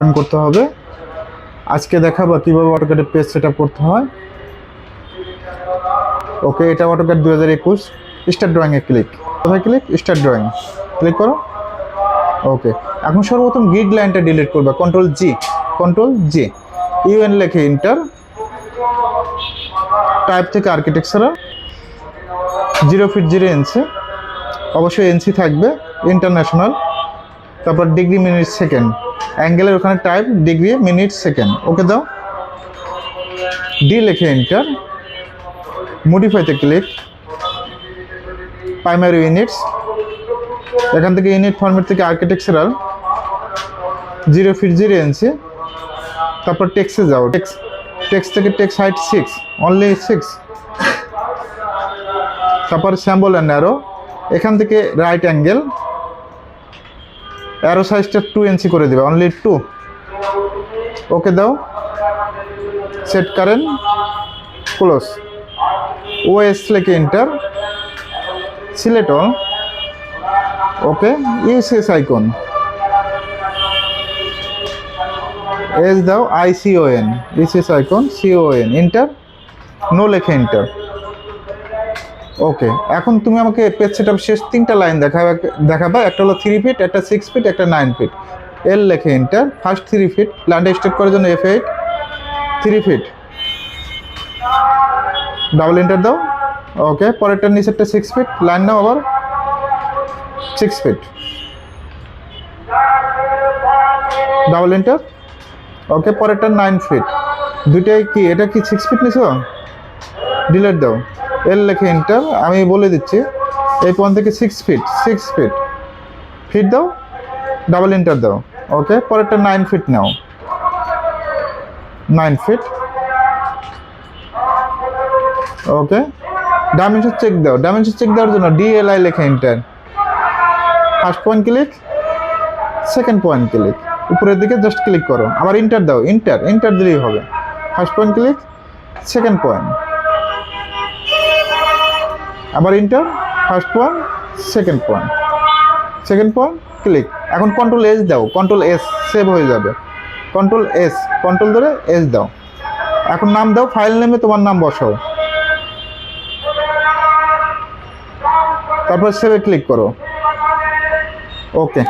করতে হবে। আজকে দেখাবো কীভাবে অটোক্যাডের পেজ সেট করতে হয়। ওকে এটা অটোক্যাড দু হাজার একুশ স্টার ড্রয়িংয়ে ক্লিক কোথায় ক্লিক স্টার ড্রয়িং ক্লিক করো। ওকে এখন সর্বপ্রথম গ্রিড লাইনটা ডিলিট করবে। Control G control G UN লেখে ইন্টার টাইপ থেকে architectural zero feet zero inch অবশ্যই এনসি থাকবে। ইন্টারন্যাশনাল তারপর ডিগ্রি মিনিট সেকেন্ড অ্যাঙ্গেলের ওখানে type degree minute second. Okay দাও। ডি লেখে এন্টার। মডিফাইতে ক্লিক। Primary units. এখান থেকে ইউনিট ফর্মেট থেকে architectural. Zero feet zero inch তারপর টেক্সে যাও। টেক্স টেক্স থেকে text height six only six তারপর স্যাম্বল অ্যান্ড অ্যারো এখান থেকে রাইট অ্যাঙ্গেল অ্যারো সাইজটা টু ইঞ্চি করে দেবে অনলি টু ওকে দাও। সেট কারেন্ট ক্লোজ ওএস লেখে enter select all okay UCS icon S দাও I C O N UCS icon C O N enter no লেখে enter okay এখন তুমি আমাকে পেজ সেট শেষ তিনটা লাইন দেখাবে, দেখাবা। একটা হলো থ্রি ফিট একটা সিক্স ফিট একটা নাইন ফিট এল লেখে enter first three feet land state করার জন্য F eight three feet double enter দাও। ওকে পরেরটা নিচেরটা সিক্স ফিট লাইন নাও আবার। Six feet double enter okay পরেরটা নাইন ফিট দুইটাই কি? এটা কি সিক্স ফিট নিছো? ডিলেট দাও। এল লেখে এন্টার আমি বলে দিচ্ছি, এই পয়েন্ট থেকে six feet six feet feet দাও ডাবল এন্টার দাও ওকে পরেরটা নাইন ফিট নাও। Nine feet okay dimension check দাও ডাইমেনশন চেক দেওয়ার জন্য ডিএলআই লেখে enter first point click second point click উপরের দিকে জাস্ট ক্লিক করো, আবার ইন্টার দাও ইন্টার ইন্টার দিলেই হবে। First point click second point আবার enter first point second point second point click এখন কন্ট্রোল এস দাও কন্ট্রোল এস সেভ হয়ে যাবে। কন্ট্রোল এস কন্ট্রোল ধরে এস দাও। এখন নাম দাও ফাইল নেমে তোমার নাম বসাও। তারপর সেভে ক্লিক করো। ওকে